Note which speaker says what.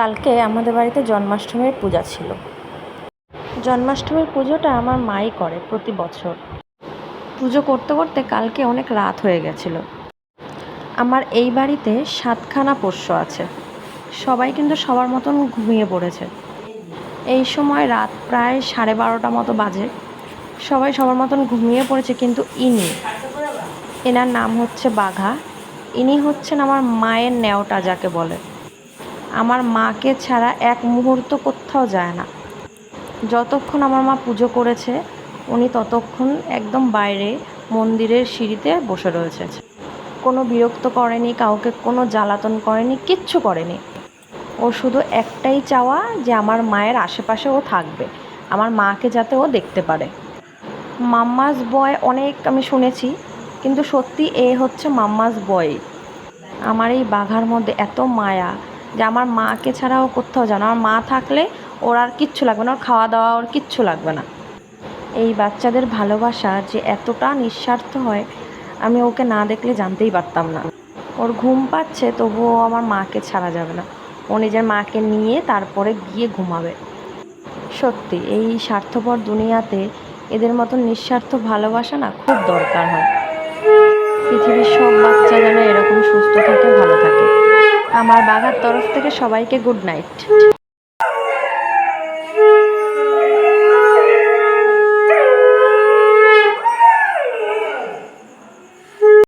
Speaker 1: কালকে আমাদের বাড়িতে জন্মাষ্টমীর পূজা ছিল। জন্মাষ্টমীর পুজোটা আমার মাই করে প্রতি বছর। পুজো করতে করতে কালকে অনেক রাত হয়ে গেছিল। আমার এই বাড়িতে সাতখানা পোষ্য আছে। সবাই কিন্তু সবার মতন ঘুমিয়ে পড়েছে। এই সময় রাত প্রায় সাড়ে বারোটা মতো বাজে। সবাই সবার মতন ঘুমিয়ে পড়েছে কিন্তু ইনি। এনার নাম হচ্ছে বাঘা। ইনি হচ্ছেন আমার মায়ের ন্যাওটা যাকে বলে। আমার মাকে ছাড়া এক মুহূর্ত কোথাও যায় না। যতক্ষণ আমার মা পুজো করেছে, উনি ততক্ষণ একদম বাইরে মন্দিরের সিঁড়িতে বসে রয়েছে। কোনো বিরক্ত করেনি, কাউকে কোনো জ্বালাতন করেনি, কিচ্ছু করেনি। ও শুধু একটাই চাওয়া যে আমার মায়ের আশেপাশে ও থাকবে, আমার মাকে যাতে ও দেখতে পারে। মাম্মাস বয় অনেক আমি শুনেছি, কিন্তু সত্যি এ হচ্ছে মাম্মাস বয় আমার এই বাঘার মধ্যে এত মায়া যে আমার মাকে ছাড়া ও কোথাও জানো আমার মা থাকলে ওর আর কিচ্ছু লাগবে না, ওর খাওয়া দাওয়া ওর কিচ্ছু লাগবে না। এই বাচ্চাদের ভালোবাসা যে এতটা নিঃস্বার্থ হয়, আমি ওকে না দেখলে জানতেই পারতাম না। ওর ঘুম পাচ্ছে, তবুও আমার মাকে ছাড়া যাবে না। ও নিজের মাকে নিয়ে তারপরে গিয়ে ঘুমাবে। সত্যি, এই স্বার্থপর দুনিয়াতে এদের মতন নিঃস্বার্থ ভালোবাসা না খুব দরকার হয়। পৃথিবীর সব বাচ্চা যেন এরকম সুস্থ থাকে, ভালো থাকে। আমার বাঘার তরফ থেকে সবাইকে গুড নাইট